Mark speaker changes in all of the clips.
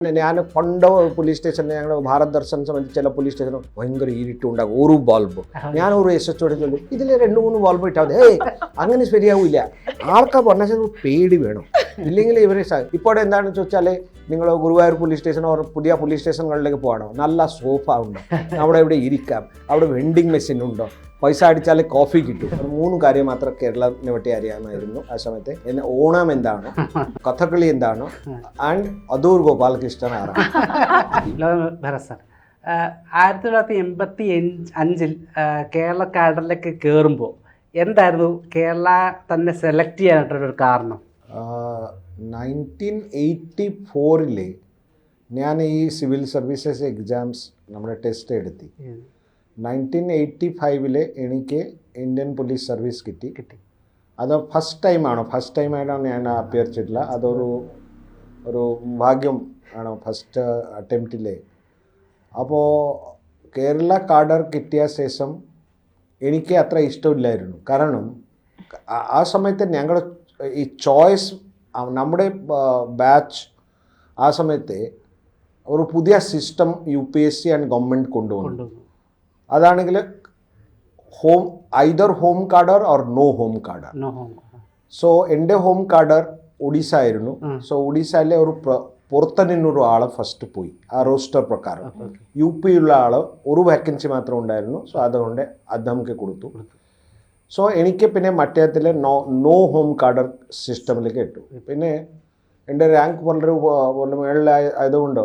Speaker 1: ഞാൻ പണ്ട് പോലീസ് സ്റ്റേഷനിൽ ഞങ്ങൾ ഭാരത് ദർശൻ സംബന്ധിച്ച് ചില പോലീസ് സ്റ്റേഷനും ഭയങ്കര ഇരുട്ടുണ്ടാകും ഒരു ബൾബ് ഞാൻ ഒരു എസ് എച്ച് ഓടിച്ചു ഇതിൽ രണ്ട് മൂന്ന് ബൾബ് ഇട്ടാൽ മതി. ഏയ് അങ്ങനെ ശരിയാവില്ല. ആൾക്കാർ പറഞ്ഞാൽ പേടി വേണം. ഇല്ലെങ്കിൽ ഇവരെ ഇപ്പോൾ എന്താണെന്ന് ചോദിച്ചാൽ നിങ്ങൾ ഗുരുവായൂർ പോലീസ് സ്റ്റേഷൻ ഓർ പുതിയ പോലീസ് സ്റ്റേഷനുകളിലേക്ക് പോകണോ നല്ല സോഫ ഉണ്ടോ. അവിടെ ഇവിടെ ഇരിക്കാം. അവിടെ വെൻഡിങ് മെഷീൻ ഉണ്ടോ? പൈസ അടിച്ചാൽ കോഫി കിട്ടും. മൂന്ന് കാര്യം മാത്രം കേരളത്തിനെ പറ്റി അറിയാമായിരുന്നു ആ സമയത്ത്. എന്നെ ഓണം എന്താണ്? കഥകളി എന്താണ്? ആൻഡ് അദൂർ ഗോപാലകൃഷ്ണൻ ആരാണ്?
Speaker 2: ആയിരത്തി തൊള്ളായിരത്തി എൺപത്തി അഞ്ചിൽ കേരള കാഡറിലേക്ക് കയറുമ്പോൾ എന്തായിരുന്നു കേരള തന്നെ സെലക്ട് ചെയ്യാനായിട്ടുള്ളൊരു കാരണം?
Speaker 1: നയന്റീൻ എയ്റ്റി ഫോറിൽ ഞാൻ ഈ സിവിൽ സർവീസസ് എക്സാംസ് നമ്മുടെ ടെസ്റ്റ് എടുത്തി. നയന്റീൻ എയ്റ്റി ഫൈവിൽ എനിക്ക് ഇന്ത്യൻ പോലീസ് സർവീസ് കിട്ടി.
Speaker 2: കിട്ടി.
Speaker 1: അത് ഫസ്റ്റ് ടൈമാണോ? ഫസ്റ്റ് ടൈമായിട്ടാണ് ഞാൻ അഭ്യർത്ഥിച്ചിട്ടില്ല അതൊരു ഒരു ഭാഗ്യം ആണ് ഫസ്റ്റ് അറ്റംപ്റ്റിൽ അപ്പോൾ കേരള കാഡർ കിട്ടിയ ശേഷം എനിക്ക് അത്ര ഇഷ്ടമില്ലായിരുന്നു. കാരണം ആ- ആ സമയത്ത് ഞങ്ങൾ ഈ ചോയ്സ് നമ്മുടെ ബാച്ച് ആ സമയത്തെ ഒരു പുതിയ system U P S C and government കൊണ്ടുവന്നു. അതാണെങ്കിൽ home either home cadre or no home cadre. So എന്റെ ഹോം കാർഡർ ഒഡീസ ആയിരുന്നു സോ ഒഡീസയിലെ ഒരു പുറത്ത് നിന്നൊരു ആൾ ഫസ്റ്റ് പോയി. ആ റോസ്റ്റർ പ്രകാരം. യു പിയിലുള്ള ആൾ ഒരു വാക്കൻസി മാത്രം ഉണ്ടായിരുന്നു. സോ അതുകൊണ്ട് അദ്ദേഹം കൊടുത്തു. സോ എനിക്ക് പിന്നെ മറ്റേത്തിലെ നോ നോ ഹോം കാർഡർ സിസ്റ്റമിലേക്ക് ഇട്ടു. പിന്നെ എന്റെ റാങ്ക് വളരെ വളരെ മുകളിലായ ആയതുകൊണ്ട്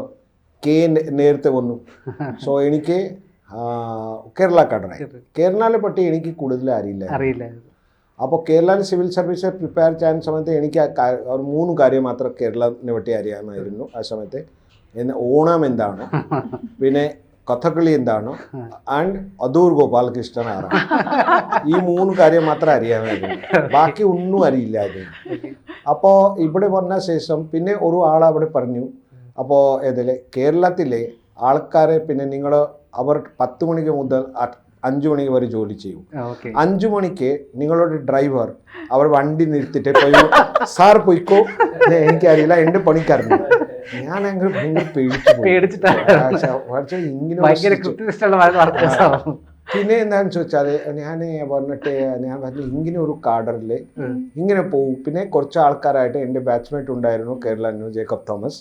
Speaker 1: കെ നേരത്തെ വന്നു. സോ എനിക്ക് കേരള കാർഡറായി കേരളയെ പറ്റി എനിക്ക് കൂടുതൽ അറിയില്ല. അപ്പോൾ കേരള സിവിൽ സർവീസ് പ്രിപ്പയർ ചെയ്യാൻ സമയത്ത് എനിക്ക് ഒരു മൂന്ന് കാര്യം മാത്രം കേരളത്തിനെ പറ്റി അറിയാമായിരുന്നു ആ സമയത്ത്. എന്ന ഓണം എന്താണ്? പിന്നെ കഥകളി എന്താണ്? ആൻഡ് അദൂർ ഗോപാലകൃഷ്ണൻ ആരാണ്? ഈ മൂന്ന് കാര്യം മാത്രം അറിയാമായിരുന്നു ബാക്കി ഒന്നും അറിയില്ലായിരുന്നു അപ്പോൾ ഇവിടെ വന്ന ശേഷം പിന്നെ ഒരു ആൾ അവിടെ പറഞ്ഞു അപ്പോൾ ഏതിലെ? കേരളത്തിലെ ആൾക്കാരെ പിന്നെ നിങ്ങൾ അവർ പത്ത് മണിക്ക് മുതൽ അഞ്ചു മണി വരെ ജോലി ചെയ്യും. അഞ്ചു മണിക്ക് നിങ്ങളുടെ ഡ്രൈവർ അവർ വണ്ടി നിർത്തിയിട്ട് പോയി സാർ പോയിക്കോ. "ദേ, എനിക്കറിയില്ല എന്റെ പണിക്കാരന് ഞാൻ അങ്ങനെ ഭയങ്കര പേടിച്ചു.
Speaker 2: പേടിച്ചിട്ടാണ് ഭയങ്കര കൃത്യനിഷ്ഠയുള്ള വർക്കേഴ്സാണ്
Speaker 1: പിന്നെ എന്താണെന്ന് ചോദിച്ചാൽ ഞാൻ പറഞ്ഞിട്ട് ഞാൻ പറഞ്ഞു ഇങ്ങനെ ഒരു കാർഡറിൽ ഇങ്ങനെ പോകും പിന്നെ കുറച്ച് ആൾക്കാരായിട്ട് എന്റെ ബാച്ച്മേറ്റ് ഉണ്ടായിരുന്നു കേരള ന്യൂ ജേക്കബ് തോമസ്.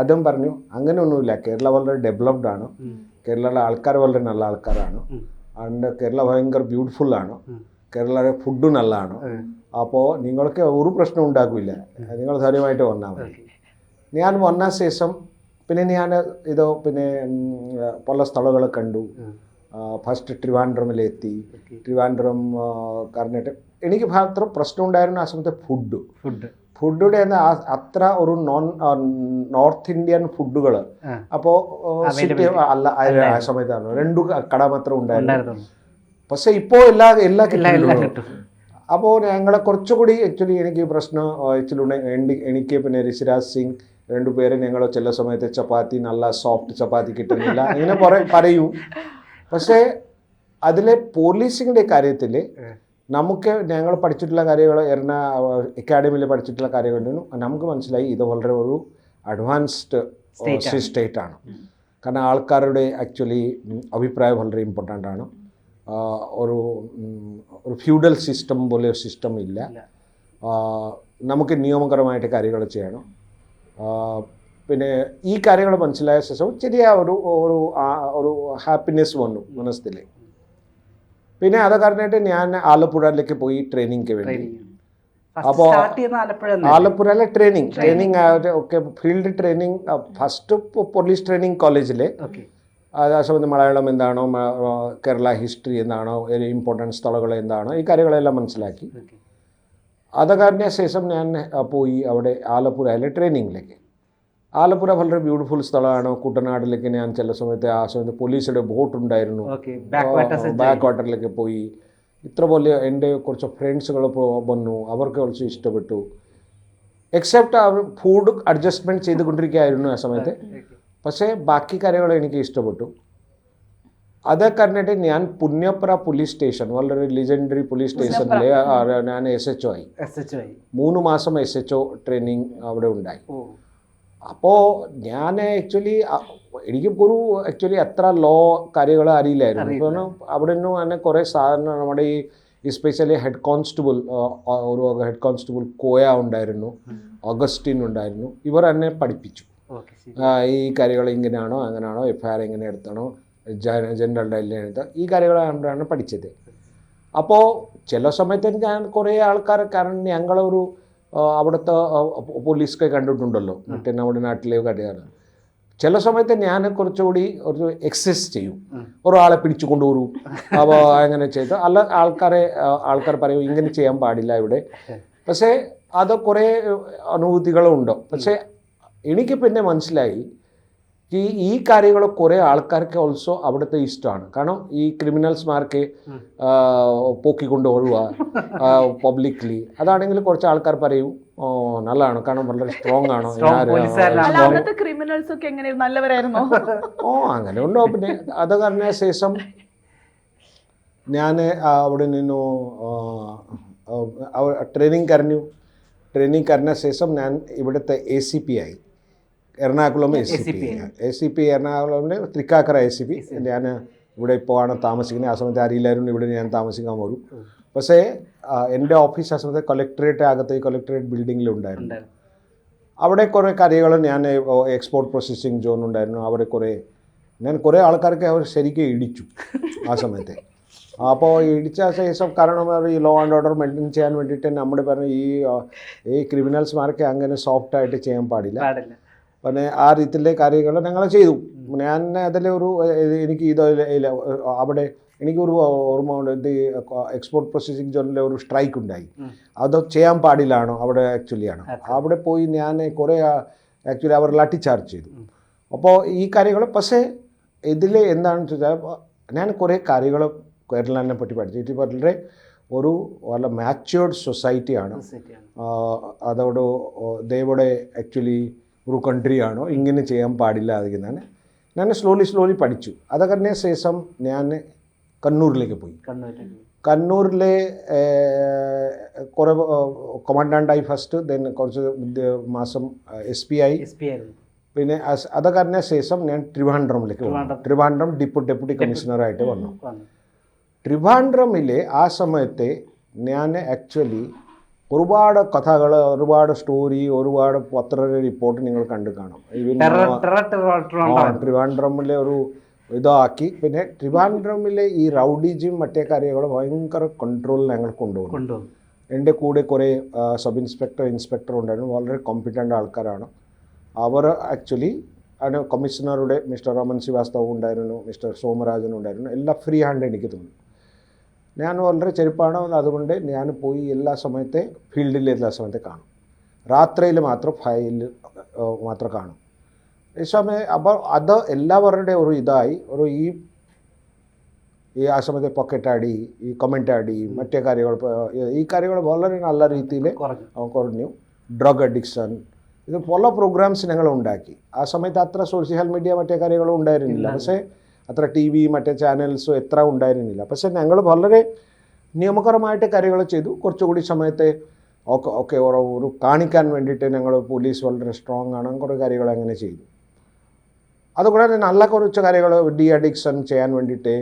Speaker 1: അദ്ദേഹം പറഞ്ഞു അങ്ങനെ ഒന്നുമില്ല കേരള വളരെ ഡെവലപ്ഡ് ആണ്. കേരളയിലെ ആൾക്കാർ വളരെ നല്ല ആൾക്കാരാണ്. ആൻഡ് കേരള ഭയങ്കര ബ്യൂട്ടിഫുൾ ആണ്. കേരളയുടെ ഫുഡ് നല്ലതാണ്. അപ്പോൾ നിങ്ങൾക്ക് ഒരു പ്രശ്നം ഉണ്ടാക്കില്ല. നിങ്ങൾ ധൈര്യമായിട്ട് വന്നാൽ മതി. ഞാൻ വന്ന ശേഷം പിന്നെ ഞാൻ ഇത് പിന്നെ പല സ്ഥലങ്ങൾ കണ്ടു. ഫസ്റ്റ് ട്രിവാൻഡ്രമിലെത്തി ട്രിവാൻഡ്രം കറിഞ്ഞിട്ട് കർണാടക എനിക്ക് മാത്രം പ്രശ്നം ഉണ്ടായിരുന്നു ആ സമയത്ത് ഫുഡ്
Speaker 2: ഫുഡ്
Speaker 1: ഫുഡിന്റെ അത്ര ഒരു നോൺ നോർത്ത് ഇന്ത്യൻ ഫുഡുകൾ
Speaker 2: അപ്പോ
Speaker 1: അപ്പോൾ. അല്ല ആ- സമയത്താണ്. രണ്ടു കട മാത്രം ഉണ്ടായിരുന്നു. പക്ഷേ ഇപ്പോൾ എല്ലാ എല്ലാ
Speaker 2: എല്ലാം എല്ലാം കിട്ടും.
Speaker 1: അപ്പോൾ ഞങ്ങളെ കുറച്ചുകൂടി ആക്ച്വലി എനിക്ക് പ്രശ്നം ആക്ച്വലി എനിക്ക് പിന്നെ ഋഷിരാജ് സിംഗ് രണ്ടുപേരും ഞങ്ങൾ ചില സമയത്ത് ചപ്പാത്തി നല്ല സോഫ്റ്റ് ചപ്പാത്തി കിട്ടുന്നില്ല. ഇങ്ങനെ കുറെ പറയും പക്ഷേ അതിലെ പോലീസിന്റെ കാര്യത്തിൽ നമുക്ക് ഞങ്ങൾ പഠിച്ചിട്ടുള്ള കാര്യങ്ങൾ എറണ അക്കാഡമിയിൽ പഠിച്ചിട്ടുള്ള കാര്യങ്ങളുണ്ട്. നമുക്ക് മനസ്സിലായി ഇത് വളരെ ഒരു അഡ്വാൻസ്ഡ് സ്റ്റേറ്റ് ആണ്. കാരണം ആൾക്കാരുടെ ആക്ച്വലി അഭിപ്രായം വളരെ ഇമ്പോർട്ടന്റ് ആണ്. ഒരു ഒരു ഫ്യൂഡൽ സിസ്റ്റം പോലെ സിസ്റ്റം ഇല്ല. നമുക്ക് നിയമകരമായിട്ട് കാര്യങ്ങൾ ചെയ്യണം. പിന്നെ ഈ കാര്യങ്ങൾ മനസ്സിലായ ശേഷം ചെറിയ ഒരു ഒരു ഒരു ഹാപ്പിനെസ് വന്നു മനസ്സിൽ പിന്നെ അത് കാരണമായിട്ട് ഞാൻ ആലപ്പുഴയിലേക്ക് പോയി ട്രെയിനിങ് വേണ്ടി
Speaker 2: അപ്പോൾ.
Speaker 1: ആലപ്പുഴയിലെ ട്രെയിനിങ് ട്രെയിനിങ് ഒക്കെ field training first police training. ആ സമയത്ത് മലയാളം എന്താണോ കേരള ഹിസ്റ്ററി എന്താണോ ഇമ്പോർട്ടന്റ് സ്ഥലങ്ങൾ എന്താണോ ഈ കാര്യങ്ങളെല്ലാം മനസ്സിലാക്കി. അത് ശേഷം ഞാൻ പോയി അവിടെ ആലപ്പുഴയിലെ ട്രെയിനിങ്ങിലേക്ക്. ആലപ്പുഴ വളരെ ബ്യൂട്ടിഫുൾ സ്ഥലമാണ്. കുട്ടനാട്ടിലേക്ക് ഞാൻ ചില സമയത്ത് ആ സമയത്ത് പോലീസിന്റെ ബോട്ട് ഉണ്ടായിരുന്നു ബാക്ക് വാട്ടറിലേക്ക് പോയി. ഇത്ര പോലെ എന്റെ കുറച്ച് ഫ്രണ്ട്സുകൾ വന്നു. അവർക്ക് കുറച്ച് ഇഷ്ടപ്പെട്ടു. എക്സെപ്റ്റ് അവർ ഫുഡ് അഡ്ജസ്റ്റ്മെന്റ് ചെയ്തുകൊണ്ടിരിക്കുകയായിരുന്നു ആ സമയത്ത്. പക്ഷേ ബാക്കി കാര്യങ്ങൾ എനിക്ക് ഇഷ്ടപ്പെട്ടു. അത് കഴിഞ്ഞിട്ട് ഞാൻ പുണ്യപ്ര പോലീസ് സ്റ്റേഷൻ വളരെ ലെജൻഡറി പോലീസ് സ്റ്റേഷനിലെ ഞാൻ എസ് എച്ച് ഒ ആയി. മൂന്ന് മാസം എസ് എച്ച് ഒ ട്രെയിനിങ് അവിടെ ഉണ്ടായി. അപ്പോൾ ഞാൻ ആക്ച്വലി എനിക്ക് ഒരു ആക്ച്വലി അത്ര ലോ കാര്യങ്ങൾ അറിയില്ലായിരുന്നു.
Speaker 2: അറിയില്ല.
Speaker 1: കാരണം അവിടെ നിന്ന് തന്നെ കുറേ സാധാരണ നമ്മുടെ ഈ എസ്പെഷ്യലി ഹെഡ് കോൺസ്റ്റബിൾ ഒരു ഹെഡ് കോൺസ്റ്റബിൾ കോയ ഉണ്ടായിരുന്നു. ഓഗസ്റ്റിൻ ഉണ്ടായിരുന്നു. ഇവർ എന്നെ പഠിപ്പിച്ചു. ഈ കാര്യങ്ങൾ ഇങ്ങനെയാണോ അങ്ങനെയാണോ എഫ് ഐ ആർ എങ്ങനെ എടുത്തണോ ജനറൽ ഡയലിനെ ഈ കാര്യങ്ങളാണ് പഠിച്ചത്. അപ്പോൾ ചില സമയത്ത് ഞാൻ കുറേ ആൾക്കാർ കാരണം ഞങ്ങളൊരു അവിടുത്തെ പോലീസൊക്കെ കണ്ടിട്ടുണ്ടല്ലോ. മറ്റേ നമ്മുടെ നാട്ടിലെ കാര്യമാണ് ചില സമയത്ത് ഞാൻ കുറച്ചുകൂടി ഒരു എക്സസൈസ് ചെയ്യും. ഒരാളെ പിടിച്ചു കൊണ്ടുവരും. അപ്പോൾ അങ്ങനെ ചെയ്ത്. അല്ല ആൾക്കാരെ ആൾക്കാർ പറയും ഇങ്ങനെ ചെയ്യാൻ പാടില്ല ഇവിടെ. പക്ഷേ അത് കുറേ അനുഭൂതികളുണ്ട്. പക്ഷേ എനിക്ക് പിന്നെ മനസ്സിലായി ഈ ഈ കാര്യങ്ങൾ കുറേ ആൾക്കാർക്ക് ഓൾസോ അവിടുത്തെ ഇഷ്ടമാണ് കാരണം ഈ ക്രിമിനൽസ്മാർക്ക് പൊക്കിക്കൊണ്ട് ഓടുക പബ്ലിക്ലി അതാണെങ്കിൽ കുറച്ച് ആൾക്കാർ പറയും ഓ നല്ലതാണ്. കാരണം വളരെ സ്ട്രോങ് ആണോ.
Speaker 3: ക്രിമിനൽസ് ഒക്കെ നല്ലവരായിരുന്നോ?
Speaker 1: ഓ അങ്ങനെ ഉണ്ടോ? പിന്നെ അത് കാരണ ശേഷം ഞാൻ അവിടെ നിന്നു ട്രെയിനിങ് കരഞ്ഞു. ട്രെയിനിങ് കരഞ്ഞ ശേഷം ഞാൻ ഇവിടുത്തെ എ സി പി ആയി. Ernakulam S C P S C P. Ernakulam Thrikkakara S C P. ഞാൻ ഇവിടെ ഇപ്പോൾ ആണ് താമസിക്കുന്നത്. ആ സമയത്ത് അറിയില്ലായിരുന്നു ഇവിടെ ഞാൻ താമസിക്കാൻ വരും പക്ഷേ എന്റെ ഓഫീസ് ആ സമയത്ത് കളക്ടറേറ്റ് അകത്ത് ഈ കൊലക്ടറേറ്റ് ബിൽഡിങ്ങിലുണ്ടായിരുന്നു അവിടെ കുറേ കാര്യങ്ങൾ ഞാൻ എക്സ്പോർട്ട് പ്രോസസ്സിങ് സോൺ ഉണ്ടായിരുന്നു. അവിടെ കുറേ ഞാൻ കുറേ ആൾക്കാർക്ക് അവർ ശരിക്കും ഇടിച്ചു ആ സമയത്ത്. അപ്പോൾ ഇടിച്ച ശേഷം കാരണം അവർ ഈ ലോ ആൻഡ് ഓർഡർ മെയിന്റെയിൻ ചെയ്യാൻ വേണ്ടിയിട്ട് നമ്മുടെ പറഞ്ഞ ഈ ഈ ക്രിമിനൽസ്മാർക്ക് അങ്ങനെ സോഫ്റ്റായിട്ട് ചെയ്യാൻ പാടില്ല. പിന്നെ ആ രീതിയിലെ കാര്യങ്ങൾ ഞങ്ങൾ ചെയ്തു. ഞാൻ അതിലെ ഒരു എനിക്ക് ഇത് അവിടെ എനിക്കൊരു ഓർമ്മ ഉണ്ട്. ഇത് എക്സ്പോർട്ട് പ്രോസസ്സിംഗ് ജോണിലെ ഒരു സ്ട്രൈക്ക് ഉണ്ടായി. അത് ചെയ്യാൻ പാടില്ലാണോ? അവിടെ ആക്ച്വലി ആണ്. അവിടെ പോയി ഞാൻ കുറേ ആക്ച്വലി അവർ ലാട്ടി ചാർജ് ചെയ്തു അപ്പോൾ ഈ കാര്യങ്ങൾ പക്ഷേ ഇതിൽ എന്താണെന്ന് വെച്ചാൽ ഞാൻ കുറേ കാര്യങ്ങൾ കേരളനെ പറ്റി പഠിച്ചു. ഇത് വളരെ ഒരു വളരെ മാച്വേർഡ് സൊസൈറ്റിയാണ്
Speaker 2: സൊസൈറ്റിയാണ്
Speaker 1: അതോട് ദേവയുടെ ആക്ച്വലി ഒരു കൺട്രിയാണോ ഇങ്ങനെ ചെയ്യാൻ പാടില്ല അതിനാണ് ഞാൻ സ്ലോലി സ്ലോലി പഠിച്ചു. അതൊക്കെ ശേഷം ഞാൻ കണ്ണൂരിലേക്ക് പോയി. കണ്ണൂരിലെ കുറേ കമാൻഡന്റായി ഫസ്റ്റ് ദെൻ കുറച്ച് മാസം എസ് പി ആയി. പിന്നെ അതൊക്കെ അത് കഴിഞ്ഞ ശേഷം ഞാൻ ട്രിവാൻഡ്രമിലേക്ക് വന്നു.
Speaker 2: ട്രിവാൻഡ്രം.
Speaker 1: ഡിപ്പു ഡെപ്യൂട്ടി കമ്മീഷണറായിട്ട് വന്നു. ട്രിവാൻഡ്രമിലെ ആ സമയത്തെ ഞാൻ ആക്ച്വലി ഒരുപാട് കഥകൾ ഒരുപാട് സ്റ്റോറി ഒരുപാട് പത്ര റിപ്പോർട്ട് നിങ്ങൾ കണ്ടു കാണും. ട്രിവാൻഡ്രമിലെ ഒരു ഇതാക്കി. പിന്നെ ട്രിവാൻഡ്രമിലെ ഈ റൗഡിജും മറ്റേ കാര്യങ്ങളും ഭയങ്കര കൺട്രോളിൽ ഞങ്ങൾ കൊണ്ടുപോകും എന്റെ കൂടെ കുറേ സബ് ഇൻസ്പെക്ടർ ഇൻസ്പെക്ടർ ഉണ്ടായിരുന്നു. വളരെ കോമ്പിറ്റന്റ് ആൾക്കാരാണ്. അവർ ആക്ച്വലി അതിന് കമ്മീഷണറുടെ മിസ്റ്റർ രമൻ ശ്രീവാസ്തവ് ഉണ്ടായിരുന്നു മിസ്റ്റർ സോമരാജൻ ഉണ്ടായിരുന്നു. എല്ലാം ഫ്രീ ഹാൻഡ് എനിക്ക് തോന്നി. ഞാൻ വളരെ ചെരുപ്പാണ് അതുകൊണ്ട് ഞാൻ പോയി എല്ലാ സമയത്തെ ഫീൽഡിൽ എല്ലാ സമയത്തെ കാണും. രാത്രിയിൽ മാത്രം ഫയലിൽ മാത്രം കാണും. ഈ സമയം അപ്പോൾ അത് എല്ലാവരുടെ ഒരു ഇതായി ഒരു ഈ ഈ ആ സമയത്തെ പോക്കറ്റ് അടി ഈ കമന്റ് അടി മറ്റേ കാര്യങ്ങൾ ഈ കാര്യങ്ങൾ വളരെ നല്ല രീതിയിൽ
Speaker 2: കുറഞ്ഞു.
Speaker 1: കുറഞ്ഞു. ഡ്രഗ് അഡിക്ഷൻ ഇത് പല പ്രോഗ്രാംസ് ഞങ്ങൾ ഉണ്ടാക്കി. ആ സമയത്ത് അത്ര സോഷ്യൽ മീഡിയ മറ്റേ കാര്യങ്ങളും ഉണ്ടായിരുന്നില്ല. പക്ഷേ അത്ര ടി വി മറ്റേ ചാനൽസും എത്ര ഉണ്ടായിരുന്നില്ല. പക്ഷേ ഞങ്ങൾ വളരെ നിയമകരമായിട്ട് കാര്യങ്ങൾ ചെയ്തു. കുറച്ചുകൂടി സമയത്തെ ഓക്കെ ഓക്കെ ഒരു കാണിക്കാൻ വേണ്ടിയിട്ട് ഞങ്ങൾ പോലീസ് വളരെ സ്ട്രോങ് ആണ്. കുറേ കാര്യങ്ങൾ അങ്ങനെ ചെയ്തു. അതുകൂടാതെ നല്ല കുറച്ച് കാര്യങ്ങൾ ഡി അഡിക്ഷൻ ചെയ്യാൻ വേണ്ടിയിട്ട്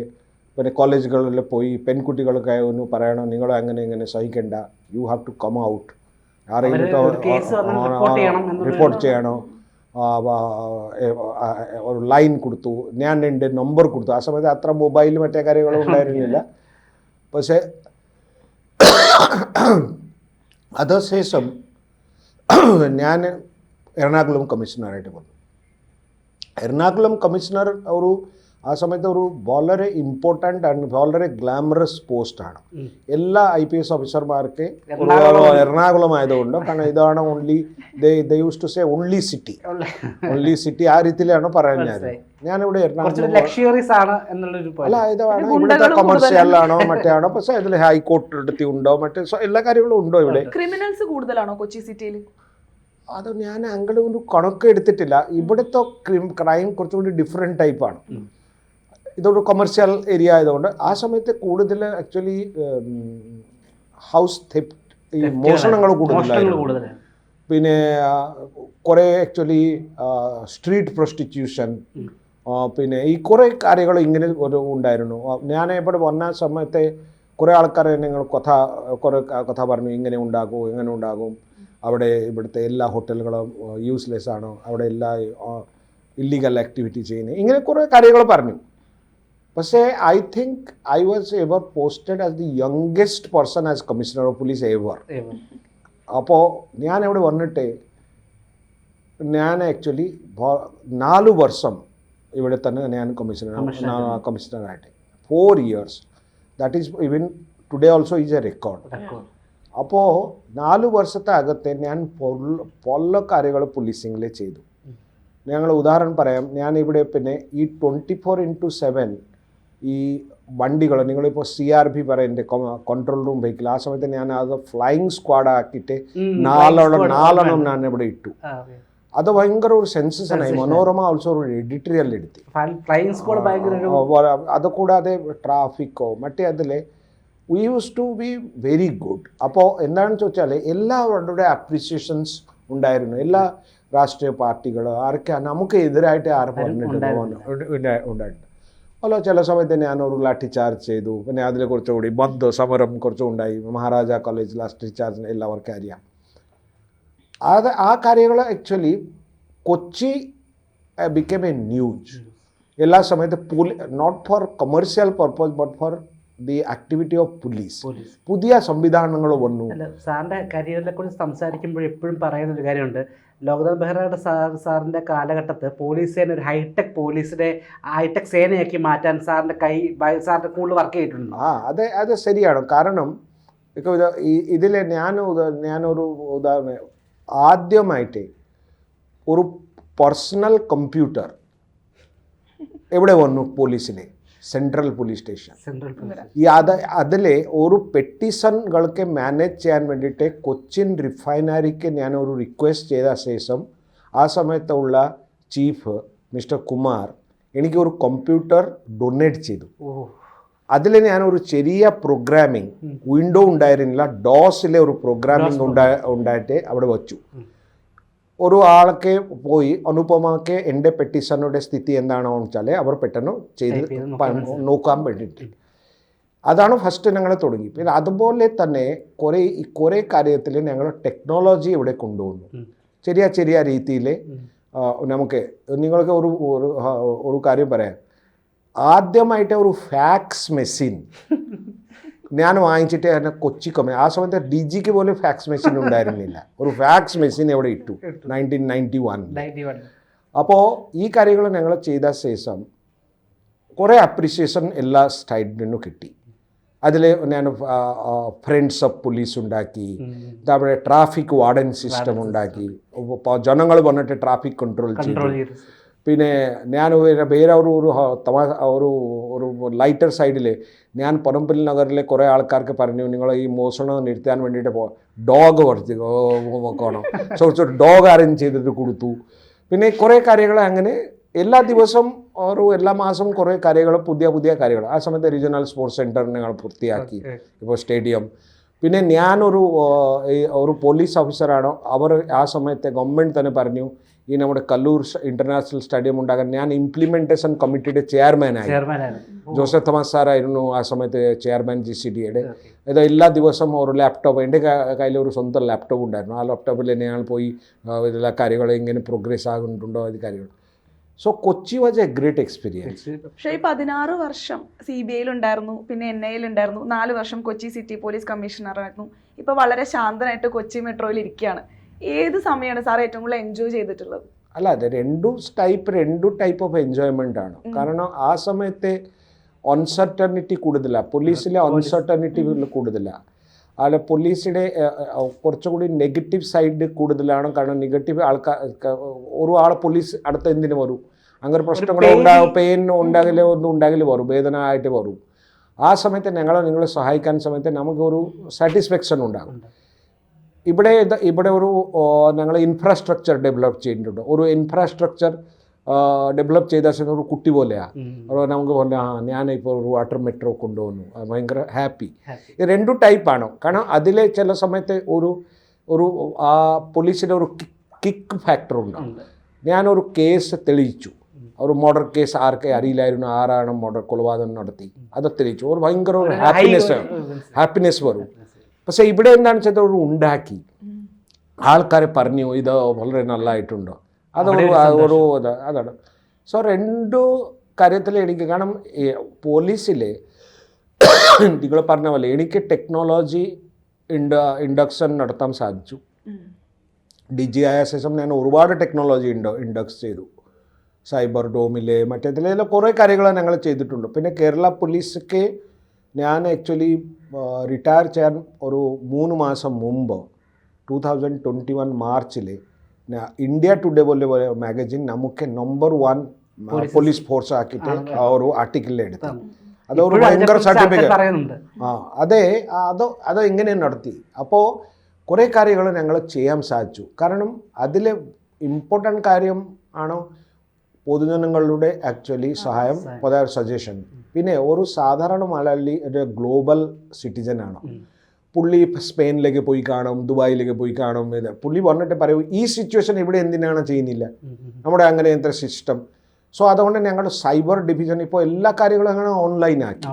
Speaker 1: പിന്നെ കോളേജുകളിൽ പോയി പെൺകുട്ടികൾക്ക് ഒന്ന് പറയണം നിങ്ങൾ അങ്ങനെ ഇങ്ങനെ സഹിക്കേണ്ട. You have to come out
Speaker 2: ആരെങ്കിലും
Speaker 1: റിപ്പോർട്ട് ചെയ്യണോ? ഒരു ലൈൻ കൊടുത്തു. ഞാൻ എന്റെ നമ്പർ കൊടുത്തു. ആ സമയത്ത് അത്ര മൊബൈൽ മറ്റേ കാര്യങ്ങളും ഉണ്ടായിരുന്നില്ല. പക്ഷേ അതിനുശേഷം ഞാൻ എറണാകുളം കമ്മീഷണറായിട്ട് വന്നു. എറണാകുളം കമ്മീഷണർ ഒരു ആ സമയത്ത് ഒരു വളരെ ഇമ്പോർട്ടന്റ് ആൻഡ് വളരെ ഗ്ലാമറസ് പോസ്റ്റാണ്
Speaker 2: ആണ്.
Speaker 1: എല്ലാ ഐ പി എസ് ഓഫീസർമാർക്ക്
Speaker 2: എറണാകുളം-
Speaker 1: ആയതുകൊണ്ട് കാരണം ഇതാണ് only they use to say only city only city ആ രീതിയിലാണ് പറയുന്നത്
Speaker 2: ഞാൻ.
Speaker 1: ഞാനിവിടെ എറണാകുളം അല്ല. ഇതാണ് ഇവിടുത്തെ കൊമേഴ്സ്യൽ ആണോ മറ്റേ ആണോ? പക്ഷേ ഇതിൽ ഹൈക്കോർട്ട് എടുത്തി ഉണ്ടോ മറ്റേ സോ എല്ലാ കാര്യങ്ങളും ഉണ്ടോ ഇവിടെ?
Speaker 3: ക്രിമിനൽസ് കൂടുതലാണോ കൊച്ചി സിറ്റിയിൽ
Speaker 1: അത് ഞാൻ അങ്ങനെ ഒരു കണക്ക് എടുത്തിട്ടില്ല. ഇവിടുത്തെ ക്രൈം കുറച്ചുകൂടി ഡിഫറെന്റ് ടൈപ്പാണ്. ഇതൊരു കൊമേഴ്സ്യൽ ഏരിയ ആയതുകൊണ്ട് ആ സമയത്ത് കൂടുതൽ ആക്ച്വലി ഹൗസ് തെപ്റ്റ് ഈ. മോഷണങ്ങൾ കൂടുതലായിരുന്നു. പിന്നെ കുറേ ആക്ച്വലി സ്ട്രീറ്റ് പ്രോസ്റ്റിറ്റ്യൂഷൻ പിന്നെ ഈ കുറേ കാര്യങ്ങൾ ഇങ്ങനെ ഒരു ഉണ്ടായിരുന്നു. ഞാൻ ഇവിടെ വന്ന സമയത്തെ കുറേ ആൾക്കാർ നിങ്ങൾ കഥ കുറേ കഥ പറഞ്ഞു ഇങ്ങനെ ഉണ്ടാകും ഇങ്ങനെ ഉണ്ടാകും. അവിടെ ഇവിടുത്തെ എല്ലാ ഹോട്ടലുകളും യൂസ്ലെസ് ആണ്. അവിടെ എല്ലാ ഇല്ലീഗൽ ആക്ടിവിറ്റി ചെയ്യുന്നത്. ഇങ്ങനെ കുറേ കാര്യങ്ങൾ പറഞ്ഞു. പക്ഷേ I think I was ever posted as the youngest person as commissioner of police ever അപ്പോൾ ഞാൻ ഇവിടെ വന്നിട്ട് ഞാൻ ആക്ച്വലി നാല് വർഷം ഇവിടെ തന്നെ ഞാൻ commissioner
Speaker 2: Commissioner.
Speaker 1: കമ്മീഷണറായിട്ട് four years that is even today also is a record അപ്പോൾ നാല് വർഷത്തെ അകത്തെ ഞാൻ പല കാര്യങ്ങൾ പോലീസിങ്ങിൽ ചെയ്തു. ഞങ്ങൾ ഉദാഹരണം പറയാം. ഞാൻ ഇവിടെ പിന്നെ ഈ ട്വന്റി ഫോർ ഇന്റു സെവൻ ഈ വണ്ടികൾ നിങ്ങളിപ്പോൾ സി ആർ പി പറയുന്നത് കൺട്രോൾ റൂം വെഹിക്കിൾ ആ സമയത്ത് ഞാൻ അത് ഫ്ലൈയിങ് സ്ക്വാഡ് ആക്കിയിട്ട് നാലെണ്ണം നാലെണ്ണം ഞാൻ ഇവിടെ ഇട്ടു. അത് ഭയങ്കര ഒരു സെൻസസ് ആണ്. മനോരമ ഓൾസോ ഒരു എഡിറ്റോറിയൽ എടുത്ത് അത് കൂടാതെ ട്രാഫിക്കോ മറ്റേ അതിൽ we use to be very good അപ്പോൾ എന്താണെന്ന് ചോദിച്ചാൽ എല്ലാവരുടെ അപ്രിസിയേഷൻസ് ഉണ്ടായിരുന്നു. എല്ലാ രാഷ്ട്രീയ പാർട്ടികൾ ആർക്കാ നമുക്ക് എതിരായിട്ട് ആരും പറഞ്ഞിട്ട് ഉണ്ടായിട്ടുണ്ട് അല്ലോ ചില സമയത്ത് ഞാനൊരു ലാഠി ചാർജ് ചെയ്തു. പിന്നെ അതിൽ കുറച്ചുകൂടി ബന്ദ് സമരം കുറച്ചും ഉണ്ടായി മഹാരാജ കോളേജ് ലാസ്റ്റ് ചാർജ് എല്ലാവർക്കും അറിയാം. അത് ആ കാര്യങ്ങൾ actually Kochi become a news എല്ലാ സമയത്ത് പോലീ not for commercial purpose but for the activity of police പുതിയ സംവിധാനങ്ങൾ വന്നു.
Speaker 2: സാറിന്റെ കരിയറിനെ കുറിച്ച് സംസാരിക്കുമ്പോൾ എപ്പോഴും പറയുന്ന ഒരു കാര്യമുണ്ട്. ലോക്നാഥ് ബെഹ്റയുടെ സാർ സാറിന്റെ കാലഘട്ടത്ത് പോലീസ് സേന ഒരു ഹൈടെക് പോലീസിനെ ഹൈടെക് സേനയാക്കി മാറ്റാൻ സാറിന്റെ കൈ സാറിന്റെ കൂടുതൽ വർക്ക് ചെയ്തിട്ടുണ്ട്.
Speaker 1: ആ അതെ അത് ശരിയാണ്. കാരണം ഇപ്പോൾ ഇത് ഈ- ഇതിലെ ഞാൻ ഞാനൊരു ഉദാഹരണം ആദ്യമായിട്ട് ഒരു പേഴ്സണൽ കമ്പ്യൂട്ടർ എവിടെ വന്നു പോലീസിലെ central police station.
Speaker 2: Central police
Speaker 1: ഈ അത് അതിലെ ഒരു പെറ്റീഷനുകൾക്ക് മാനേജ് ചെയ്യാൻ വേണ്ടിയിട്ട് കൊച്ചിൻ റിഫൈനറിക്ക് ഞാൻ ഒരു റിക്വസ്റ്റ് ചെയ്ത ശേഷം ആ സമയത്തുള്ള ചീഫ് മിസ്റ്റർ കുമാർ എനിക്ക് ഒരു കമ്പ്യൂട്ടർ ഡൊണേറ്റ് ചെയ്തു. അതിൽ ഞാൻ ഒരു ചെറിയ പ്രോഗ്രാമിംഗ് വിൻഡോ ഉണ്ടായിരുന്നില്ല ഡോസിലെ ഒരു പ്രോഗ്രാമിംഗ് ഉണ്ടായിട്ട് അവിടെ വച്ചു. ഒരു ആൾക്ക് പോയി അനുപമയ്ക്ക് എന്റെ പെറ്റീഷനുടെ സ്ഥിതി എന്താണോ വെച്ചാൽ അവർ പെട്ടെന്ന് ചെയ്ത്
Speaker 2: നോക്കാൻ
Speaker 1: വേണ്ടിയിട്ട്. അതാണ് ഫസ്റ്റ് ഞങ്ങൾ തുടങ്ങി. പിന്നെ അതുപോലെ തന്നെ കുറേ ഈ കുറേ കാര്യത്തിൽ ഞങ്ങൾ ടെക്നോളജി ഇവിടെ കൊണ്ടുവന്നു. ചെറിയ ചെറിയ രീതിയിൽ നമുക്ക് നിങ്ങൾക്ക് ഒരു ഒരു കാര്യം പറയാം. ആദ്യമായിട്ട് ഒരു ഫാക്സ് മെഷീൻ. ഞാൻ വാങ്ങിച്ചിട്ട് എന്നെ കൊച്ചി കമ്പനി ആ സമയത്ത് ഡി ജിക്ക് പോലും ഫാക്സ് മെഷീൻ ഉണ്ടായിരുന്നില്ല. ഒരു ഫാക്സ് മെഷീൻ എവിടെ ഇട്ടു. Nineteen
Speaker 2: ninety one.
Speaker 1: അപ്പോൾ ഈ കാര്യങ്ങൾ ഞങ്ങൾ ചെയ്ത ശേഷം കുറേ അപ്രിസിയേഷൻ എല്ലാ സ്റ്റൈഡിനും കിട്ടി. അതിൽ ഞാൻ ഫ്രണ്ട്സ് ഓഫ് പോലീസ് ഉണ്ടാക്കി. അവിടെ ട്രാഫിക് വാർഡൻ സിസ്റ്റം ഉണ്ടാക്കി. ജനങ്ങൾ വന്നിട്ട് ട്രാഫിക് കൺട്രോൾ ചെയ്ത്. പിന്നെ ഞാൻ പേര് വേറെ ഒരു ഒരു തമാ ഒരു ഒരു ലൈറ്റർ സൈഡിൽ ഞാൻ പറമ്പിൽ നഗറിലെ കുറേ ആൾക്കാർക്ക് പറഞ്ഞു നിങ്ങൾ ഈ മോഷണം നിർത്താൻ വേണ്ടിയിട്ട് പോ ഡോഗ് കുറച്ച് നോക്കണം കുറച്ച് ഡോഗ് അറേഞ്ച് ചെയ്തിട്ട് കൊടുത്തു. പിന്നെ കുറേ കാര്യങ്ങൾ അങ്ങനെ എല്ലാ ദിവസവും ഒരു എല്ലാ മാസവും കുറേ കാര്യങ്ങൾ പുതിയ പുതിയ കാര്യങ്ങൾ ആ സമയത്ത് റീജിയണൽ സ്പോർട്സ് സെന്റർ ഞങ്ങൾ പൂർത്തിയാക്കി. ഇപ്പോൾ സ്റ്റേഡിയം പിന്നെ ഞാനൊരു ഒരു പോലീസ് ഓഫീസറാണ് അവർ ആ സമയത്തെ ഗവൺമെന്റ് തന്നെ പറഞ്ഞു ഈ നമ്മുടെ കല്ലൂർ ഇന്റർനാഷണൽ സ്റ്റേഡിയം ഉണ്ടാകാൻ ഞാൻ ഇംപ്ലിമെന്റേഷൻ കമ്മിറ്റിയുടെ ചെയർമാനായി ജോസഫ് തോമസ് സാറായിരുന്നു ആ സമയത്ത് ചെയർമാൻ ജി സി ഡിയുടെ ഇത് എല്ലാ ദിവസവും ഒരു ലാപ്ടോപ്പ് എന്റെ കയ്യിൽ ഒരു സ്വന്തം ലാപ്ടോപ്പ് ഉണ്ടായിരുന്നു. ആ ലാപ്ടോപ്പിൽ ഞങ്ങൾ പോയി ഇതെല്ലാം എല്ലാ കാര്യങ്ങളും എങ്ങനെ പ്രോഗ്രസ് ആകുന്നുണ്ടോ അത് കാര്യങ്ങൾ. So Kochi was a great experience
Speaker 3: പക്ഷേ ഈ പതിനാറ് വർഷം സി ബി ഐയിൽ ഉണ്ടായിരുന്നു പിന്നെ എൻ ഐയിൽ ഉണ്ടായിരുന്നു. നാല് വർഷം കൊച്ചി സിറ്റി പോലീസ് കമ്മീഷണറായിരുന്നു ഇപ്പൊ വളരെ ശാന്തനായിട്ട് കൊച്ചി മെട്രോയിൽ ഇരിക്കുകയാണ്. ഏത് സമയമാണ് സാർ ഏറ്റവും കൂടുതൽ എൻജോയ് ചെയ്തിട്ടുള്ളത്?
Speaker 1: അല്ല അത് രണ്ടും ടൈപ്പ് രണ്ടു ടൈപ്പ് ഓഫ് എൻജോയ്മെന്റ് ആണ്. കാരണം ആ സമയത്തെ അൺസർട്ടനിറ്റി കൂടുതലാണ് പോലീസിലെ അൺസർട്ടനിറ്റി കൂടുതലാണ് അല്ല പോലീസിന്റെ കുറച്ചുകൂടി നെഗറ്റീവ് സൈഡ് കൂടുതലാണ്. കാരണം നെഗറ്റീവ് ആൾക്കാർ ഒരു ആളെ പോലീസ് അടുത്ത എന്തിനു വരും? അങ്ങനെ പ്രശ്നങ്ങൾ. ഉണ്ടാകും പെയിൻ ഉണ്ടാകില്ല ഒന്നും ഉണ്ടാകില്ല വരും. വേദന ആയിട്ട് വരും. ആ സമയത്ത് ഞങ്ങളെ നിങ്ങളെ സഹായിക്കാൻ സമയത്ത് നമുക്കൊരു സാറ്റിസ്ഫാക്ഷൻ ഉണ്ടാകും. ഇവിടെ ഇവിടെ ഒരു ഞങ്ങൾ ഇൻഫ്രാസ്ട്രക്ചർ ഡെവലപ്പ് ചെയ്തിട്ടുണ്ട്. ഒരു ഇൻഫ്രാസ്ട്രക്ചർ ഡെവലപ്പ് ചെയ്ത ശേഷം ഒരു കുട്ടി പോലെയാണ് അപ്പോൾ നമുക്ക് പറഞ്ഞു ആ ഞാനിപ്പോൾ ഒരു വാട്ടർ മെട്രോ കൊണ്ടുവന്നു. അത് ഭയങ്കര ഹാപ്പി
Speaker 2: Happy.
Speaker 1: ഇത് രണ്ടു ടൈപ്പാണ് കാരണം അതിലെ ചില സമയത്ത് ഒരു ഒരു ആ പോലീസിന്റെ ഒരു കിക്ക് ഫാക്ടർ ഉണ്ടാവും ഞാനൊരു കേസ് തെളിയിച്ചു. ഒരു മോഡർ കേസ് ആർക്കെ അറിയില്ലായിരുന്നു ആരാണ് മോഡർ കൊലപാതകം നടത്തി. അത് തെളിയിച്ചു. ഒരു ഭയങ്കര ഒരു ഹാപ്പിനെസ് ഹാപ്പിനെസ് വരും. പക്ഷേ ഇവിടെ എന്താണെന്ന് വെച്ചാൽ ഒരു ഉണ്ടാക്കി. ആൾക്കാരെ പറഞ്ഞു ഇത് വളരെ നല്ലതായിട്ടുണ്ടോ. അതൊരു ഒരു ഇത് അതാണ്. സോ രണ്ടു കാര്യത്തിൽ എനിക്ക് കാരണം പോലീസിൽ പോലീസിലെ നിങ്ങൾ പറഞ്ഞ പോലെ എനിക്ക് ടെക്നോളജി ഇൻഡ ഇൻഡക്ഷൻ നടത്താൻ സാധിച്ചു. ഡി ജി ആയ ശേഷം ഞാൻ ഒരുപാട് ടെക്നോളജി ഇൻഡോ ഇൻഡക്സ് ചെയ്തു. സൈബർ ഡോമിലെ മറ്റേതിലെല്ലാം കുറേ കാര്യങ്ങൾ ഞങ്ങൾ ചെയ്തിട്ടുണ്ട്. പിന്നെ കേരള പോലീസൊക്കെ ഞാൻ ആക്ച്വലി റിട്ടയർ ചെയ്യാൻ ഒരു മൂന്ന് മാസം മുമ്പ് ടു തൗസൻഡ് ട്വന്റി വൺ മാർച്ചിൽ ഇന്ത്യ ടുഡേ പോലെ മാഗസിൻ നമുക്ക് നമ്പർ വൺ പോലീസ് ഫോഴ്സ് ആക്കിയിട്ട് ആ ഒരു ആർട്ടിക്കിളിൽ എടുത്തു. അത് ഒരു ഭയങ്കര സർട്ടിഫിക്കറ്റ് ആ അതെ അത് അത് എങ്ങനെ നടത്തി. അപ്പോൾ കുറേ കാര്യങ്ങൾ ഞങ്ങൾ ചെയ്യാൻ സാധിച്ചു. കാരണം അതിലെ ഇമ്പോർട്ടന്റ് കാര്യം ആണ് പൊതുജനങ്ങളുടെ ആക്ച്വലി സഹായം സജഷൻ പിന്നെ ഒരു സാധാരണ മലയാളി ഒരു ഗ്ലോബൽ സിറ്റിസൺ ആണ്. പുള്ളി സ്പെയിനിലേക്ക് പോയി കാണും ദുബായിലേക്ക് പോയി കാണും ഇത് പുള്ളി പറഞ്ഞിട്ട് പറയൂ ഈ സിറ്റുവേഷൻ ഇവിടെ എന്തിനാണ് ചെയ്യുന്നില്ല? നമ്മുടെ അങ്ങനെ അങ്ങനത്തെ സിസ്റ്റം സോ അതുകൊണ്ട് ഞങ്ങൾ സൈബർ ഡിവിഷൻ ഇപ്പോൾ എല്ലാ കാര്യങ്ങളും അങ്ങനെ ഓൺലൈനാക്കി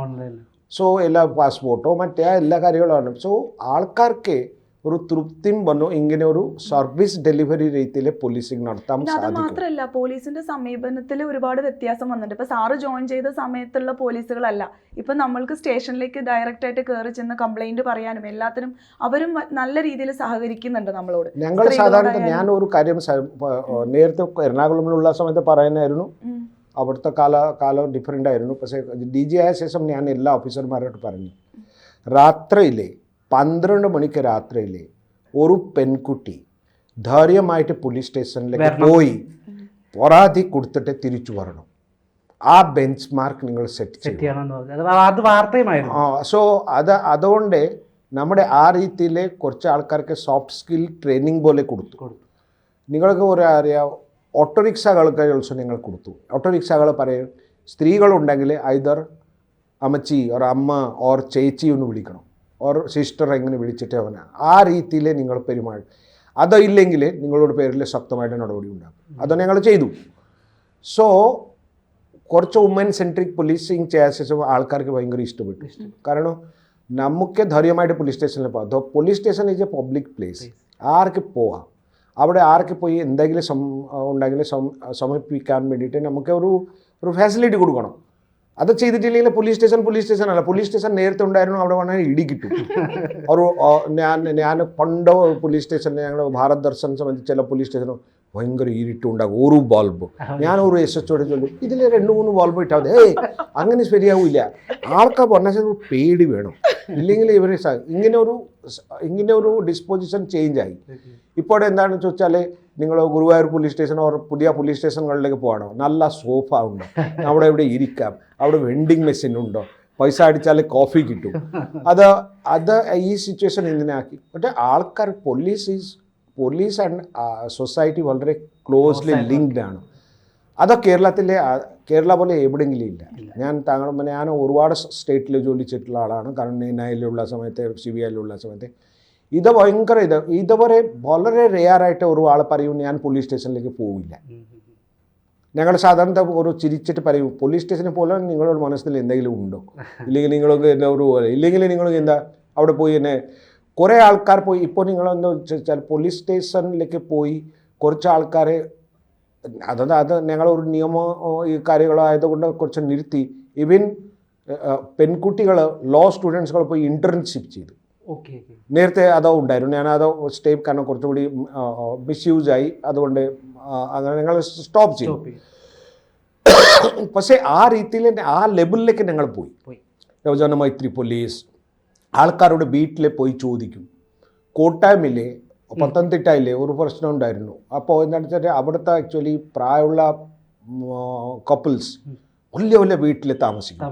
Speaker 1: സോ എല്ലാ പാസ്പോർട്ടോ മറ്റേ എല്ലാ കാര്യങ്ങളും സോ ആൾക്കാർക്ക് ഒരു തൃപ്തിയും വന്നു. ഇങ്ങനെ ഒരു സർവീസ് ഡെലിവറി രീതിയിൽ പോലീസിങ് നടത്താൻ
Speaker 3: മാത്രമല്ല പോലീസിന്റെ സമീപനത്തിൽ ഒരുപാട് വ്യത്യാസം വന്നിട്ടുണ്ട്. ഇപ്പൊ സാറ് ജോയിൻ ചെയ്ത സമയത്തുള്ള പോലീസുകളല്ല. ഇപ്പൊ നമ്മൾക്ക് സ്റ്റേഷനിലേക്ക് ഡയറക്റ്റ് ആയിട്ട് കയറി ചെന്ന് കംപ്ലൈന്റ് പറയാനും എല്ലാത്തിനും അവരും നല്ല രീതിയിൽ സഹകരിക്കുന്നുണ്ട് നമ്മളോട്.
Speaker 1: ഞങ്ങൾ സാധാരണ ഞാൻ ഒരു കാര്യം നേരത്തെ എറണാകുളമിലുള്ള സമയത്ത് പറയുന്നായിരുന്നു. അവിടുത്തെ കാല കാലം ഡിഫറെന്റ് ആയിരുന്നു. പക്ഷേ ഡി ജി ആയ ശേഷം ഞാൻ എല്ലാ ഓഫീസർമാരോട് പറഞ്ഞു. രാത്രിയിലെ പന്ത്രണ്ട് മണിക്ക് രാത്രിയിൽ ഒരു പെൺകുട്ടി ധൈര്യമായിട്ട് പോലീസ് സ്റ്റേഷനിലേക്ക് പോയി. പരാതി കൊടുത്തിട്ട് തിരിച്ചു വരണം. ആ ബെഞ്ച് മാർക്ക് നിങ്ങൾ സെറ്റ് ചെയ്യണം. സോ അത് അതുകൊണ്ട് നമ്മുടെ ആ രീതിയിൽ കുറച്ച് ആൾക്കാർക്ക് സോഫ്റ്റ് സ്കിൽ ട്രെയിനിങ് പോലെ കൊടുത്തു.
Speaker 2: കൊടുത്തു.
Speaker 1: നിങ്ങൾക്ക് ഒരു അറിയാം ഓട്ടോറിക്ഷകൾക്ക് ഓൾസോ നിങ്ങൾ കൊടുത്തു. ഓട്ടോറിക്ഷകൾ പറയും സ്ത്രീകളുണ്ടെങ്കിൽ ഐദർ അമ്മച്ചി ഓർ അമ്മ ഓർ ചേച്ചി എന്ന് വിളിക്കണം. ഓർ സിസ്റ്റർ എങ്ങനെ വിളിച്ചിട്ട് അവന. ആ രീതിയിൽ നിങ്ങൾ പെരുമാറും. അതോ ഇല്ലെങ്കിൽ നിങ്ങളുടെ പേരിൽ ശക്തമായിട്ട് നടപടി ഉണ്ടാകും അത് ഞങ്ങൾ ചെയ്തു. സോ കുറച്ച് വുമൻ സെൻട്രിക് പോലീസിങ് ചെയ്യാൻ ആൾക്കാർക്ക് ഭയങ്കര ഇഷ്ടപ്പെട്ടു. കാരണം നമുക്ക് ധൈര്യമായിട്ട് പോലീസ് സ്റ്റേഷനിൽ പോകാം. Police station is a public place ആർക്ക് പോവാം? അവിടെ ആർക്ക് പോയി എന്തെങ്കിലും സം ഉണ്ടെങ്കിൽ സമർപ്പിക്കാൻ വേണ്ടിയിട്ട് നമുക്ക് ഒരു ഒരു ഫാസിലിറ്റി കൊടുക്കണം. അത് ചെയ്തിട്ടില്ലെങ്കിൽ പോലീസ് സ്റ്റേഷൻ പോലീസ് സ്റ്റേഷൻ അല്ല. പോലീസ് സ്റ്റേഷൻ നേരത്തെ ഉണ്ടായിരുന്നു അവിടെ വേണമെങ്കിൽ ഇടി കിട്ടും. ഒരു ഞാൻ ഞാൻ പണ്ട് പോലീസ് സ്റ്റേഷൻ ഞങ്ങൾ ഭാരത് ദർശൻ സംബന്ധിച്ച് ചില പോലീസ് സ്റ്റേഷനും ഭയങ്കര ഇരുട്ടുണ്ടാകും. ഒരു ബൾബ്. ഞാൻ ഒരു എസ് എച്ചോട് ചൊല്ലും ഇതിൽ രണ്ട് മൂന്ന് ബൾബ് ഇട്ടാൽ മതി. ഏയ് അങ്ങനെ ശരിയാവില്ല. ആൾക്കാർ പറഞ്ഞാൽ ഒരു പേടി വേണം. ഇല്ലെങ്കിൽ ഇവർ ഇങ്ങനെ ഒരു ഇങ്ങനെ ഒരു ഡിസ്പോസിഷൻ ചേഞ്ച് ആയി. ഇപ്പോൾ എന്താണെന്ന് ചോദിച്ചാൽ നിങ്ങൾ ഗുരുവായൂർ പോലീസ് സ്റ്റേഷൻ ഓർ പുതിയ പോലീസ് സ്റ്റേഷനുകളിലേക്ക് പോകണോ നല്ല സോഫ ഉണ്ടോ. അവിടെ ഇവിടെ ഇരിക്കാം. അവിടെ വെൻഡിങ് മെഷീൻ ഉണ്ടോ? പൈസ അടിച്ചാൽ കോഫി കിട്ടും. അത് അത് ഈ സിറ്റുവേഷൻ ഇങ്ങനെ ആക്കി. പക്ഷേ ആൾക്കാർ police is police and society വളരെ ക്ലോസ്ലി ലിങ്ക്ഡ് ആണ്. അതോ കേരളത്തിലെ കേരള പോലെ എവിടെയെങ്കിലും ഇല്ല. ഞാൻ താങ്കൾ ഞാൻ ഒരുപാട് സ്റ്റേറ്റിൽ ജോലി ചെയ്തിട്ടുള്ള ആളാണ്. കാരണം നൈനയിലുള്ള സമയത്ത് സി ബി ഐയിലുള്ള സമയത്ത്. ഇത് ഭയങ്കര ഇത് ഇതുവരെ വളരെ റെയറായിട്ട് ഒരു ആൾ പറയും ഞാൻ പോലീസ് സ്റ്റേഷനിലേക്ക് പോവില്ല. ഞങ്ങൾ സാധാരണ ഒരു ചിരിച്ചിട്ട് പറയും പോലീസ് സ്റ്റേഷനിൽ പോലെ നിങ്ങളുടെ മനസ്സിൽ എന്തെങ്കിലും ഉണ്ടോ? ഇല്ലെങ്കിൽ നിങ്ങൾക്ക് എന്താ ഒരു ഇല്ലെങ്കിൽ നിങ്ങൾ എന്താ അവിടെ പോയി എന്നെ കുറേ ആൾക്കാർ പോയി. ഇപ്പോൾ നിങ്ങളെന്ന് വെച്ചാൽ പോലീസ് സ്റ്റേഷനിലേക്ക് പോയി. കുറച്ച് ആൾക്കാരെ അത് അത് ഞങ്ങളൊരു നിയമ ഈ കാര്യങ്ങളായതുകൊണ്ട് കുറച്ച് നിർത്തി. ഇവൻ പെൺകുട്ടികൾ ലോ സ്റ്റുഡൻസുകൾ പോയി ഇന്റേൺഷിപ്പ് ചെയ്തു.
Speaker 2: ഓക്കെ
Speaker 1: നേരത്തെ അതോ ഉണ്ടായിരുന്നു. ഞാൻ അതോ സ്റ്റേപ്പ് കാരണം കുറച്ചുകൂടി മിസ്യൂസ് ആയി. അതുകൊണ്ട് അങ്ങനെ ഞങ്ങൾ സ്റ്റോപ്പ് ചെയ്തു. പക്ഷേ ആ രീതിയിൽ ആ ലെവലിലേക്ക് ഞങ്ങൾ പോയി.
Speaker 2: പോയി.
Speaker 1: യുവജന മൈത്രി പോലീസ് ആൾക്കാരുടെ വീട്ടിൽ പോയി ചോദിക്കും. കോട്ടായ്മയിലെ പത്തനംതിട്ടയിലെ ഒരു പ്രശ്നം ഉണ്ടായിരുന്നു. അപ്പോൾ എന്താണെന്ന് വെച്ചാൽ അവിടുത്തെ ആക്ച്വലി പ്രായമുള്ള കപ്പിൾസ് വലിയ വലിയ വീട്ടിൽ താമസിക്കും.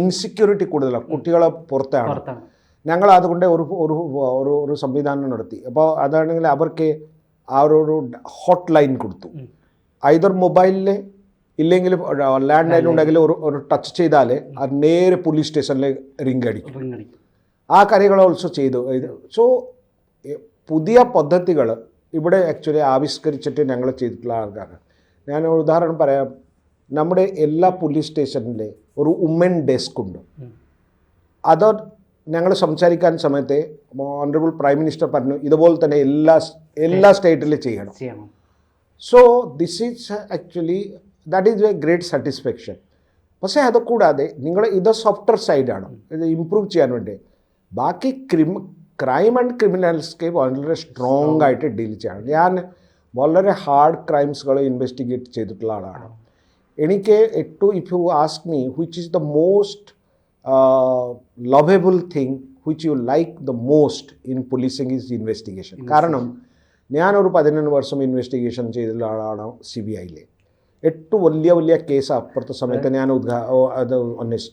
Speaker 1: ഇൻസെക്യൂരിറ്റി കൂടുതലാണ് കുട്ടികളെ പുറത്താണ്. ഞങ്ങൾ അതുകൊണ്ട് ഒരു ഒരു ഒരു ഒരു സംവിധാനം നടത്തി. അപ്പോൾ അതാണെങ്കിൽ അവർക്ക് ആ ഒരു ഒരു ഹോട്ട് ലൈൻ കൊടുത്തു
Speaker 2: ഐതർ
Speaker 1: ഐദർ മൊബൈലിൽ ഇല്ലെങ്കിൽ ലാൻഡ് ലൈൻ ഉണ്ടെങ്കിൽ ഒരു ഒരു ടച്ച് ചെയ്താൽ അത് നേരെ പോലീസ് സ്റ്റേഷനിൽ റിങ് അടിക്കും. ആ കാര്യങ്ങൾ ഓൾസോ ചെയ്തു. സോ പുതിയ പദ്ധതികൾ ഇവിടെ ആക്ച്വലി ആവിഷ്കരിച്ചിട്ട് ഞങ്ങൾ ചെയ്തിട്ടുള്ള ആൾക്കാരാണ്. ഞാൻ ഉദാഹരണം പറയാം. നമ്മുടെ എല്ലാ പോലീസ് സ്റ്റേഷനിലെ ഒരു ഉമ്മൻ ഡെസ്ക് ഉണ്ട്. അത് ഞങ്ങൾ സംസാരിക്കാൻ സമയത്ത് ഓണറബിൾ പ്രൈം മിനിസ്റ്റർ പറഞ്ഞു ഇതുപോലെ തന്നെ എല്ലാ എല്ലാ സ്റ്റേറ്റിലും ചെയ്യണം. So this is actually that is a great satisfaction പക്ഷേ അത് കൂടാതെ നിങ്ങൾ ഇത് സോഫ്റ്റ്വെയർ സൈഡാണ് ഇത് ഇമ്പ്രൂവ് ചെയ്യാൻ വേണ്ടി. ബാക്കി ക്രിം ക്രൈം ആൻഡ് ക്രിമിനൽസ്ക്ക് വളരെ സ്ട്രോങ് ആയിട്ട് ഡീൽ ചെയ്യണം. ഞാൻ വളരെ ഹാർഡ് ക്രൈംസുകൾ ഇൻവെസ്റ്റിഗേറ്റ് ചെയ്തിട്ടുള്ള ആളാണ്. എനിക്ക് ഏറ്റവും if you ask me which is the most lovable thing which you like the most in policing is investigation കാരണം ഞാനൊരു പതിനൊന്ന് വർഷം ഇൻവെസ്റ്റിഗേഷൻ ചെയ്തിട്ടുള്ള ആളാണ് സി ബി ഐയിൽ എട്ട് വലിയ വലിയ കേസ് അപ്പുറത്തെ സമയത്ത് ഞാൻ ഉദ്ഘാ അത് അന്വേഷിച്ചു.